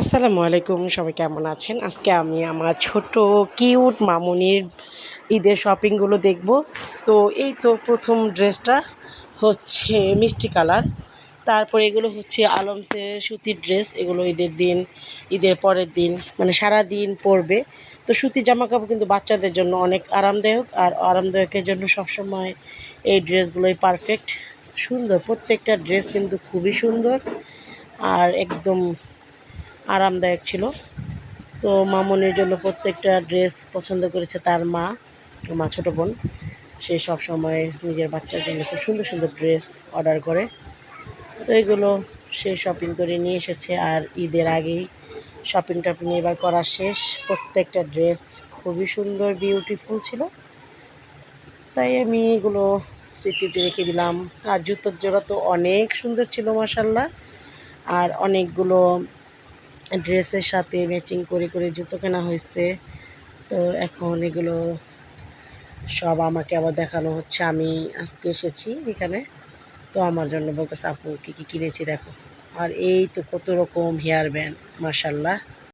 আসসালামু আলাইকুম, সবাই কেমন আছেন? আজকে আমি আমার ছোট কিউট মামুনির ঈদের শপিংগুলো দেখব। তো এই তো প্রথম ড্রেসটা হচ্ছে মিষ্টি কালার। তারপর এগুলো হচ্ছে আলমসের সুতির ড্রেস। এগুলো ঈদের দিন, ঈদের পরের দিন মানে সারা দিন পরবে। তো সুতির জামা কাপড় কিন্তু বাচ্চাদের জন্য অনেক আরামদায়ক আর আরামদায়কের জন্য সবসময় এই ড্রেসগুলোই পারফেক্ট। সুন্দর, প্রত্যেকটা ড্রেস কিন্তু খুবই সুন্দর আর একদম আরামদায়ক ছিল। তো মামনের জন্য প্রত্যেকটা ড্রেস পছন্দ করেছে তার মা মা ছোটো বোন। সে সব সময় নিজের বাচ্চার জন্য খুব সুন্দর সুন্দর ড্রেস অর্ডার করে। তো এগুলো সে শপিং করে নিয়ে এসেছে আর ঈদের আগেই শপিং টপিং এবার করা শেষ। প্রত্যেকটা ড্রেস খুবই সুন্দর বিউটিফুল ছিল। তাই আমি এগুলো স্মৃতিতে রেখে দিলাম। আর জুতোর জোড়া তো অনেক সুন্দর ছিল মাসাল্লাহ আর অনেকগুলো ড্রেসের সাথে ম্যাচিং করে করে জুতো কেনা হয়েছে। তো এখন এগুলো সব আমাকে আবার দেখানো হচ্ছে। আমি আজকে এসেছি এখানে। তো আমার জন্য বলতেছে, আপু, কী কী কিনেছি দেখো। আর এই তো কত রকম হেয়ার ব্যান্ড মার্শাল্লাহ